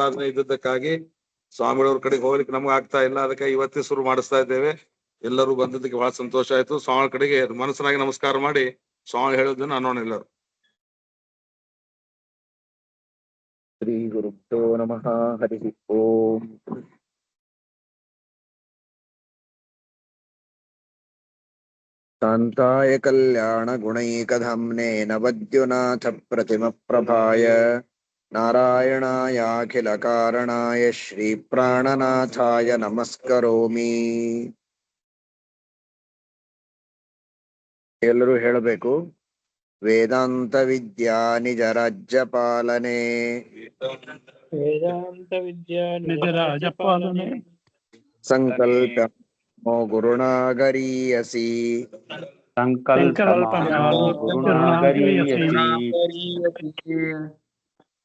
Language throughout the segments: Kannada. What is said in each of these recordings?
ಸಾಧನೆ ಇದ್ದದ್ದಕ್ಕಾಗಿ ಸ್ವಾಮಿಗಳವ್ರ ಕಡೆಗೆ ಹೋಗ್ಲಿಕ್ಕೆ ನಮ್ಗೆ ಆಗ್ತಾ ಇಲ್ಲ. ಅದಕ್ಕೆ ಇವತ್ತೇ ಶುರು ಮಾಡಿಸ್ತಾ ಇದ್ದೇವೆ. ಎಲ್ಲರೂ ಬಂದಿದ್ದಕ್ಕೆ ಬಹಳ ಸಂತೋಷ ಆಯ್ತು. ಸ್ವಾಮಿ ಕಡೆಗೆ ಮನಸ್ಸಿನಾಗಿ ನಮಸ್ಕಾರ ಮಾಡಿ ಸ್ವಾಮಿ ಹೇಳೋದನ್ನ ಅನ್ನೋಣ ಎಲ್ಲರೂ. ಶ್ರೀ ಗುರುಭ್ಯೋ ನಮಃ. ಹರಿ ಓಂ. ಶಾಂತಾಯ ಕಲ್ಯಾಣ ಗುಣೈಕಧಾಮ್ನೆ ನವದ್ಯುನಾಥ ಪ್ರತಿಮ ಪ್ರಭಾಯ ನಾರಾಯಣಾಯಾಖಿಲ ಕಾರಣಾಯ ಶ್ರೀ ಪ್ರಾಣನಾಥಾಯ ನಮಸ್ಕರೋಮಿ ಎಲ್ಲರೂ ಹೇಳಬೇಕು ವೇದಾಂತ ವಿದ್ಯಾ ನಿಜ ರಾಜ್ಯ ಪಾಲನೆ ವೇದಾಂತ ವಿದ್ಯಾ ನಿಜ ರಾಜಪಾಲನೆ ಸಂಕಲ್ಪ ಮೋ ಗುರುಣಾಗರೀಯಸಿ ಸಂಕಲ್ಪ ಮಾನೋ ಗುರುಣಾಗರೀಯಸಿ.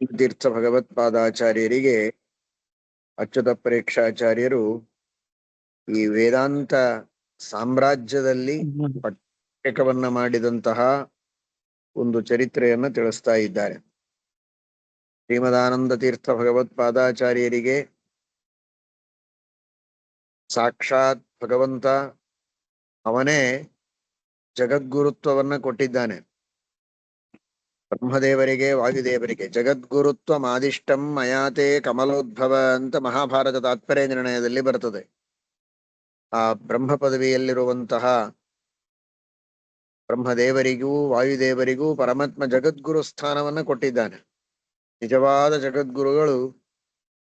ತೀರ್ಥ ಭಗವತ್ಪಾದಾಚಾರ್ಯರಿಗೆ ಅಚ್ಯುತ ಪ್ರೇಕ್ಷಾಚಾರ್ಯರು ಈ ವೇದಾಂತ ಸಾಮ್ರಾಜ್ಯದಲ್ಲಿ ಪಟ್ಟಕವನ್ನ ಮಾಡಿದಂತಹ ಒಂದು ಚರಿತ್ರೆಯನ್ನ ತಿಳಿಸ್ತಾ ಇದ್ದಾರೆ. ಶ್ರೀಮದಾನಂದ ತೀರ್ಥ ಭಗವತ್ಪಾದಾಚಾರ್ಯರಿಗೆ ಸಾಕ್ಷಾತ್ ಭಗವಂತ ಅವನೇ ಜಗದ್ಗುರುತ್ವವನ್ನ ಕೊಟ್ಟಿದ್ದಾನೆ. ಬ್ರಹ್ಮದೇವರಿಗೆ, ವಾಯುದೇವರಿಗೆ ಜಗದ್ಗುರುತ್ವ ಮಾದಿಷ್ಟಂ ಮಯಾತೆ ಕಮಲೋದ್ಭವ ಅಂತ ಮಹಾಭಾರತ ತಾತ್ಪರ್ಯ ನಿರ್ಣಯದಲ್ಲಿ ಬರ್ತದೆ ಆ ಬ್ರಹ್ಮ ಪದವಿಯಲ್ಲಿರುವಂತಹ ಬ್ರಹ್ಮದೇವರಿಗೂ, ವಾಯುದೇವರಿಗೂ ಪರಮಾತ್ಮ ಜಗದ್ಗುರು ಸ್ಥಾನವನ್ನ ಕೊಟ್ಟಿದ್ದಾನೆ. ನಿಜವಾದ ಜಗದ್ಗುರುಗಳು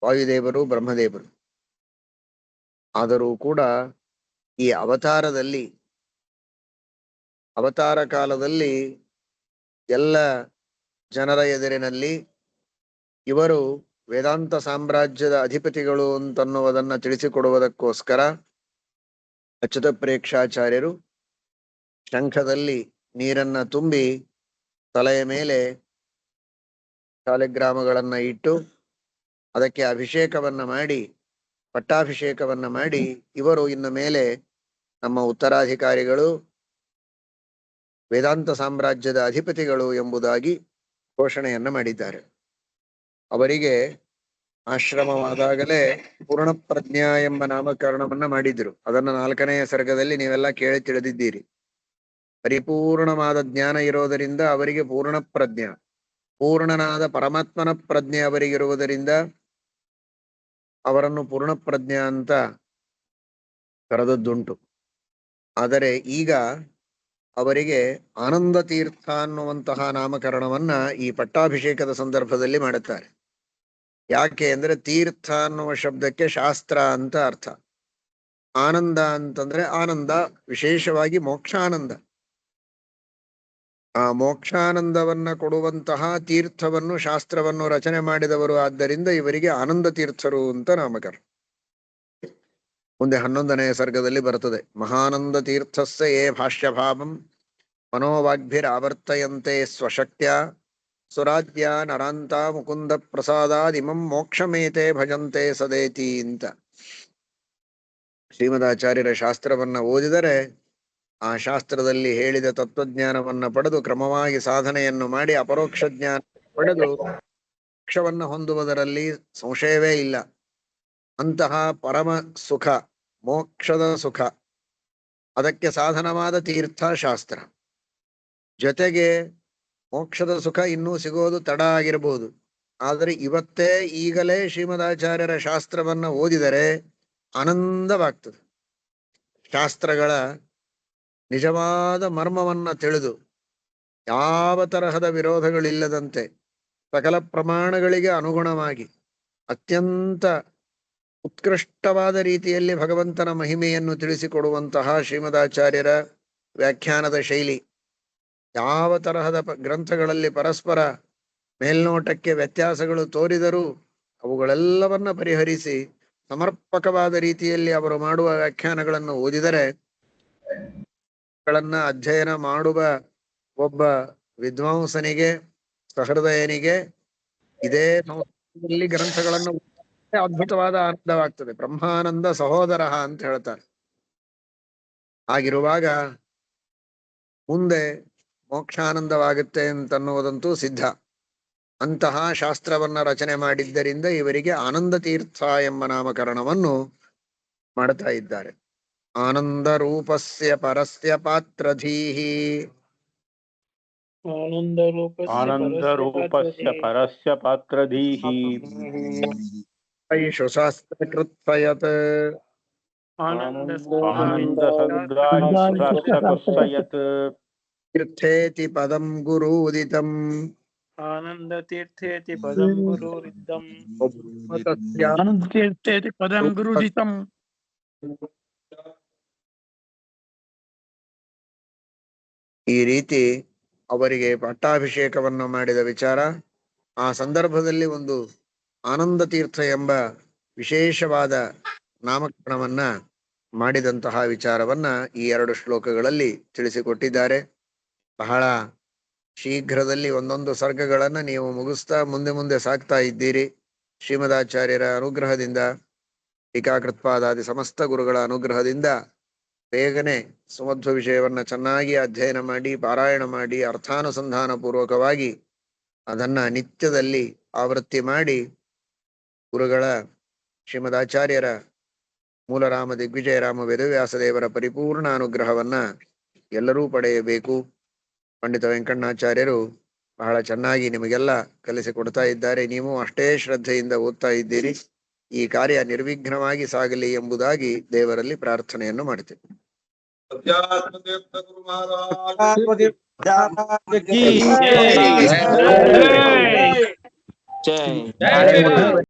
ವಾಯುದೇವರು, ಬ್ರಹ್ಮದೇವರು. ಆದರೂ ಕೂಡ ಈ ಅವತಾರದಲ್ಲಿ, ಅವತಾರ ಕಾಲದಲ್ಲಿ ಎಲ್ಲ ಜನರ ಎದುರಿನಲ್ಲಿ ಇವರು ವೇದಾಂತ ಸಾಮ್ರಾಜ್ಯದ ಅಧಿಪತಿಗಳು ಅಂತನ್ನುವುದನ್ನ ತಿಳಿಸಿಕೊಡುವುದಕ್ಕೋಸ್ಕರ ಅಚ್ಯುತ ಪ್ರೇಕ್ಷಾಚಾರ್ಯರು ಶಂಖದಲ್ಲಿ ನೀರನ್ನ ತುಂಬಿ ತಲೆಯ ಮೇಲೆ ಶಾಲೆಗ್ರಾಮಗಳನ್ನ ಇಟ್ಟು ಅದಕ್ಕೆ ಅಭಿಷೇಕವನ್ನ ಮಾಡಿ, ಪಟ್ಟಾಭಿಷೇಕವನ್ನ ಮಾಡಿ ಇವರು ಇನ್ನು ಮೇಲೆ ನಮ್ಮ ಉತ್ತರಾಧಿಕಾರಿಗಳು ವೇದಾಂತ ಸಾಮ್ರಾಜ್ಯದ ಅಧಿಪತಿಗಳು ಎಂಬುದಾಗಿ ಘೋಷಣೆಯನ್ನ ಮಾಡಿದ್ದಾರೆ. ಅವರಿಗೆ ಆಶ್ರಮವಾದಾಗಲೇ ಪೂರ್ಣಪ್ರಜ್ಞ ಎಂಬ ನಾಮಕರಣವನ್ನ ಮಾಡಿದ್ರು. ಅದನ್ನ ನಾಲ್ಕನೆಯ ಸರ್ಗದಲ್ಲಿ ನೀವೆಲ್ಲ ಕೇಳಿ ತಿಳಿದಿದ್ದೀರಿ. ಪರಿಪೂರ್ಣವಾದ ಜ್ಞಾನ ಇರೋದರಿಂದ ಅವರಿಗೆ ಪೂರ್ಣ ಪ್ರಜ್ಞಾ ಪೂರ್ಣನಾದ ಪರಮಾತ್ಮನ ಪ್ರಜ್ಞೆ ಅವರಿಗಿರುವುದರಿಂದ ಅವರನ್ನು ಪೂರ್ಣ ಪ್ರಜ್ಞಾ ಅಂತ ಕರೆದದ್ದುಂಟು. ಆದರೆ ಈಗ ಅವರಿಗೆ ಆನಂದ ತೀರ್ಥ ಅನ್ನುವಂತಹ ನಾಮಕರಣವನ್ನ ಈ ಪಟ್ಟಾಭಿಷೇಕದ ಸಂದರ್ಭದಲ್ಲಿ ಮಾಡುತ್ತಾರೆ. ಯಾಕೆ ಅಂದ್ರೆ ತೀರ್ಥ ಅನ್ನುವ ಶಬ್ದಕ್ಕೆ ಶಾಸ್ತ್ರ ಅಂತ ಅರ್ಥ. ಆನಂದ ಅಂತಂದ್ರೆ ಆನಂದ, ವಿಶೇಷವಾಗಿ ಮೋಕ್ಷಾನಂದ. ಆ ಮೋಕ್ಷಾನಂದವನ್ನ ಕೊಡುವಂತಹ ತೀರ್ಥವನ್ನು, ಶಾಸ್ತ್ರವನ್ನು ರಚನೆ ಮಾಡಿದವರು ಆದ್ದರಿಂದ ಇವರಿಗೆ ಆನಂದ ತೀರ್ಥರು ಅಂತ ನಾಮಕರಣ. ಮುಂದೆ ಹನ್ನೊಂದನೆಯ ಸರ್ಗದಲ್ಲಿ ಬರುತ್ತದೆ. ಮಹಾನಂದ ತೀರ್ಥಸ್ಸ ಏ ಭಾಷ್ಯಭಾವಂ ಮನೋವಾಗ್ಭಿರಾವರ್ತಯಂತೆ ಸ್ವಶಕ್ತ್ಯ ಸುರಾಜ್ಯ ನರಾಂತ ಮುಕುಂದ ಪ್ರಸಾದಾದಿಮಂ ಮೋಕ್ಷಮೇತೆ ಭಜಂತೆ ಸದೇತಿ ಅಂತ. ಶ್ರೀಮದಾಚಾರ್ಯರ ಶಾಸ್ತ್ರವನ್ನ ಓದಿದರೆ ಆ ಶಾಸ್ತ್ರದಲ್ಲಿ ಹೇಳಿದ ತತ್ವಜ್ಞಾನವನ್ನ ಪಡೆದು ಕ್ರಮವಾಗಿ ಸಾಧನೆಯನ್ನು ಮಾಡಿ ಅಪರೋಕ್ಷ ಜ್ಞಾನ ಪಡೆದು ಮೋಕ್ಷವನ್ನ ಹೊಂದುವುದರಲ್ಲಿ ಸಂಶಯವೇ ಇಲ್ಲ. ಅಂತಹ ಪರಮ ಸುಖ ಮೋಕ್ಷದ ಸುಖ. ಅದಕ್ಕೆ ಸಾಧನವಾದ ತೀರ್ಥ ಶಾಸ್ತ್ರ ಜೊತೆಗೆ ಮೋಕ್ಷದ ಸುಖ ಇನ್ನೂ ಸಿಗೋದು ತಡ ಆಗಿರಬಹುದು. ಆದರೆ ಇವತ್ತೇ ಈಗಲೇ ಶ್ರೀಮದಾಚಾರ್ಯರ ಶಾಸ್ತ್ರವನ್ನ ಓದಿದರೆ ಆನಂದವಾಗ್ತದೆ. ಶಾಸ್ತ್ರಗಳ ನಿಜವಾದ ಮರ್ಮವನ್ನ ತಿಳಿದು ಯಾವ ತರಹದ ವಿರೋಧಗಳಿಲ್ಲದಂತೆ ಸಕಲ ಪ್ರಮಾಣಗಳಿಗೆ ಅನುಗುಣವಾಗಿ ಅತ್ಯಂತ ಉತ್ಕೃಷ್ಟವಾದ ರೀತಿಯಲ್ಲಿ ಭಗವಂತನ ಮಹಿಮೆಯನ್ನು ತಿಳಿಸಿಕೊಡುವಂತಹ ಶ್ರೀಮದಾಚಾರ್ಯರ ವ್ಯಾಖ್ಯಾನದ ಶೈಲಿ. ಯಾವ ತರಹದ ಗ್ರಂಥಗಳಲ್ಲಿ ಪರಸ್ಪರ ಮೇಲ್ನೋಟಕ್ಕೆ ವ್ಯತ್ಯಾಸಗಳು ತೋರಿದರೂ ಅವುಗಳೆಲ್ಲವನ್ನ ಪರಿಹರಿಸಿ ಸಮರ್ಪಕವಾದ ರೀತಿಯಲ್ಲಿ ಅವರು ಮಾಡುವ ವ್ಯಾಖ್ಯಾನಗಳನ್ನು ಓದಿದರೆ ಗಳನ್ನ ಅಧ್ಯಯನ ಮಾಡುವ ಒಬ್ಬ ವಿದ್ವಾಂಸನಿಗೆ, ಸಹೃದಯನಿಗೆ ಇದೇ ಗ್ರಂಥಗಳನ್ನು ಅದ್ಭುತವಾದ ಆನಂದವಾಗ್ತದೆ. ಬ್ರಹ್ಮಾನಂದ ಸಹೋದರ ಅಂತ ಹೇಳ್ತಾರೆ. ಆಗಿರುವಾಗ ಮುಂದೆ ಮೋಕ್ಷಾನಂದವಾಗುತ್ತೆ ಅಂತನ್ನುವುದಂತೂ ಸಿದ್ಧ. ಅಂತಹ ಶಾಸ್ತ್ರವನ್ನ ರಚನೆ ಮಾಡಿದ್ದರಿಂದ ಇವರಿಗೆ ಆನಂದ ತೀರ್ಥ ಎಂಬ ನಾಮಕರಣವನ್ನು ಮಾಡ್ತಾ ಇದ್ದಾರೆ. ಆನಂದ ರೂಪಸ್ಯ ಪರಸ್ಯ ಪಾತ್ರಧೀಹಿ. ಆನಂದ ರೂಪಸ್ಯ ಪರಸ್ಯ ಪಾತ್ರಧೀಹಿ. ಐಷು ಶಾಸ್ತ್ರಕೃತ್ಸಯತ್ आनन्दसङ्गायुष्राष्ट्रकस्य ತೀರ್ಥೇತಿ ಪದಂ ಗುರೂದಿತಂ आनन्दतीर्थेति पदं गुरुरिद्धम् ತಸ್ಯ ಆನಂದತೀರ್ಥೇತಿ ಪದಂ ಗುರುಜಿತಂ ಈ ರೀತಿ ಅವರಿಗೆ ಪಟ್ಟಾಭಿಷೇಕವನ್ನು ಮಾಡಿದ ವಿಚಾರ ಆ ಸಂದರ್ಭದಲ್ಲಿ ಒಂದು ಆನಂದ ತೀರ್ಥ ಎಂಬ ವಿಶೇಷವಾದ ನಾಮಕರಣವನ್ನ ಮಾಡಿದಂತಹ ವಿಚಾರವನ್ನ ಈ ಎರಡು ಶ್ಲೋಕಗಳಲ್ಲಿ ತಿಳಿಸಿಕೊಟ್ಟಿದ್ದಾರೆ. ಬಹಳ ಶೀಘ್ರದಲ್ಲಿ ಒಂದೊಂದು ಸರ್ಗಗಳನ್ನ ನೀವು ಮುಗಿಸ್ತಾ ಮುಂದೆ ಮುಂದೆ ಸಾಕ್ತಾ ಇದ್ದೀರಿ. ಶ್ರೀಮದಾಚಾರ್ಯರ ಅನುಗ್ರಹದಿಂದ ಟೀಕಾಕೃತ್ಪಾದಾದಿ ಸಮಸ್ತ ಗುರುಗಳ ಅನುಗ್ರಹದಿಂದ ಬೇಗನೆ ಸುಮಧ್ವ ವಿಷಯವನ್ನ ಚೆನ್ನಾಗಿ ಅಧ್ಯಯನ ಮಾಡಿ, ಪಾರಾಯಣ ಮಾಡಿ ಅರ್ಥಾನುಸಂಧಾನ ಪೂರ್ವಕವಾಗಿ ಅದನ್ನ ನಿತ್ಯದಲ್ಲಿ ಆವೃತ್ತಿ ಮಾಡಿ ಗುರುಗಳ ಶ್ರೀಮದಾಚಾರ್ಯರ ಮೂಲರಾಮ ದಿಗ್ವಿಜಯರಾಮ ವೇದವ್ಯಾಸ ದೇವರ ಪರಿಪೂರ್ಣ ಅನುಗ್ರಹವನ್ನ ಎಲ್ಲರೂ ಪಡೆಯಬೇಕು. ಪಂಡಿತ ವೆಂಕಣ್ಣಾಚಾರ್ಯರು ಬಹಳ ಚೆನ್ನಾಗಿ ನಿಮಗೆಲ್ಲ ಕಲಿಸಿಕೊಡ್ತಾ ಇದ್ದಾರೆ. ನೀವು ಅಷ್ಟೇ ಶ್ರದ್ಧೆಯಿಂದ ಓದ್ತಾ ಇದ್ದೀರಿ. ಈ ಕಾರ್ಯ ನಿರ್ವಿಘ್ನವಾಗಿ ಸಾಗಲಿ ಎಂಬುದಾಗಿ ದೇವರಲ್ಲಿ ಪ್ರಾರ್ಥನೆಯನ್ನು ಮಾಡ್ತೇವೆ. ಜೈ.